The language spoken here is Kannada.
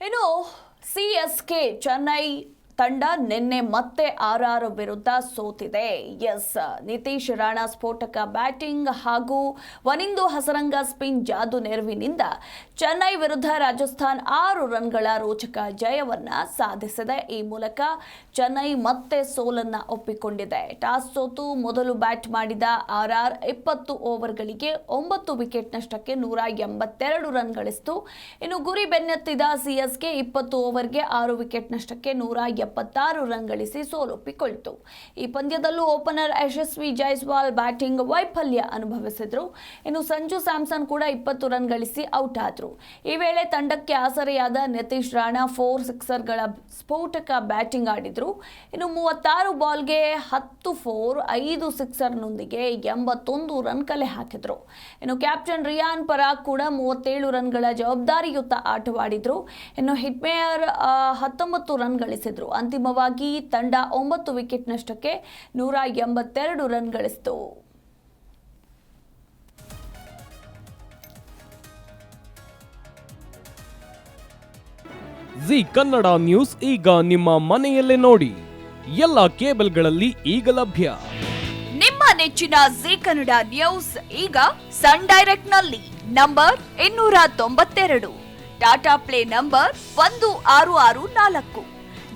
ಇನ್ನು ಸಿ ಎಸ್ ಕೆ ಚೆನ್ನೈ ತಂಡ ನಿನ್ನೆ ಮತ್ತೆ ಆರ್ ಆರ್ ವಿರುದ್ಧ ಸೋತಿದೆ. ಎಸ್, ನಿತೀಶ್ ರಾಣಾ ಸ್ಫೋಟಕ ಬ್ಯಾಟಿಂಗ್ ಹಾಗೂ ವನಿಂದು ಹಸರಂಗ ಸ್ಪಿನ್ ಜಾದು ನೆರವಿನಿಂದ ಚೆನ್ನೈ ವಿರುದ್ಧ ರಾಜಸ್ಥಾನ್ ಆರು ರನ್ಗಳ ರೋಚಕ ಜಯವನ್ನ ಸಾಧಿಸಿದೆ. ಈ ಮೂಲಕ ಚೆನ್ನೈ ಮತ್ತೆ ಸೋಲನ್ನ ಒಪ್ಪಿಕೊಂಡಿದೆ. ಟಾಸ್ ಸೋತು ಮೊದಲು ಬ್ಯಾಟ್ ಮಾಡಿದ ಆರ್ ಆರ್ ಇಪ್ಪತ್ತು ಓವರ್ಗಳಿಗೆ ಒಂಬತ್ತು ವಿಕೆಟ್ ನಷ್ಟಕ್ಕೆ ನೂರ ಎಂಬತ್ತೆರಡು ರನ್ ಗಳಿಸಿತು ಇನ್ನು ಗುರಿ ಬೆನ್ನತ್ತಿದ ಸಿಎಸ್ಕೆ ಇಪ್ಪತ್ತು ಓವರ್ಗೆ ಆರು ವಿಕೆಟ್ ನಷ್ಟಕ್ಕೆ ನೂರ ಎಪ್ಪತ್ತಾರು ರನ್ ಗಳಿಸಿ ಸೋಲೊಪ್ಪಿಕೊಳ್ತು. ಈ ಪಂದ್ಯದಲ್ಲೂ ಓಪನರ್ ಯಶಸ್ವಿ ಜೈಸ್ವಾಲ್ ಬ್ಯಾಟಿಂಗ್ ವೈಫಲ್ಯ ಅನುಭವಿಸಿದ್ರು. ಇನ್ನು ಸಂಜು ಸ್ಯಾಮ್ಸನ್ ಕೂಡ ಇಪ್ಪತ್ತು ರನ್ ಗಳಿಸಿ ಔಟ್ ಆದರು. ಈ ವೇಳೆ ತಂಡಕ್ಕೆ ಆಸರೆಯಾದ ನಿತೀಶ್ ರಾಣಾ ಫೋರ್ ಸಿಕ್ಸರ್ಗಳ ಸ್ಫೋಟಕ ಬ್ಯಾಟಿಂಗ್ ಆಡಿದ್ರು. ಇನ್ನು ಮೂವತ್ತಾರು ಬಾಲ್ಗೆ ಹತ್ತು ಫೋರ್, ಐದು ಸಿಕ್ಸರ್ನೊಂದಿಗೆ ಎಂಬತ್ತೊಂದು ರನ್ ಕಲೆ ಹಾಕಿದ್ರು. ಇನ್ನು ಕ್ಯಾಪ್ಟನ್ ರಿಯಾನ್ ಪರಾಗ್ ಕೂಡ ಮೂವತ್ತೇಳು ರನ್ಗಳ ಜವಾಬ್ದಾರಿಯುತ ಆಟವಾಡಿದ್ರು. ಇನ್ನು ಹಿಟ್ಮೇಯರ್ ಹತ್ತೊಂಬತ್ತು ರನ್ ಗಳಿಸಿದ್ರು. ಅಂತಿಮವಾಗಿ ತಂಡ ಒಂಬತ್ತು ವಿಕೆಟ್ ನಷ್ಟಕ್ಕೆ ನೂರ ಎಂಬತ್ತೆರಡು ರನ್ ಗಳಿಸಿತು. ಜಿ ಕನ್ನಡ ನ್ಯೂಸ್ ಈಗ ನಿಮ್ಮ ಮನೆಯಲ್ಲೇ ನೋಡಿ. ಎಲ್ಲ ಕೇಬಲ್ಗಳಲ್ಲಿ ಈಗ ಲಭ್ಯ. ನಿಮ್ಮ ನೆಚ್ಚಿನ ಜಿ ಕನ್ನಡ ನ್ಯೂಸ್ ಈಗ ಸನ್ ಡೈರೆಕ್ಟ್ನಲ್ಲಿ ನಂಬರ್ ಇನ್ನೂರ ತೊಂಬತ್ತೆರಡು. ಟಾಟಾ ಪ್ಲೇ ನಂಬರ್ ಒಂದು ಆರು ಆರು ನಾಲ್ಕು.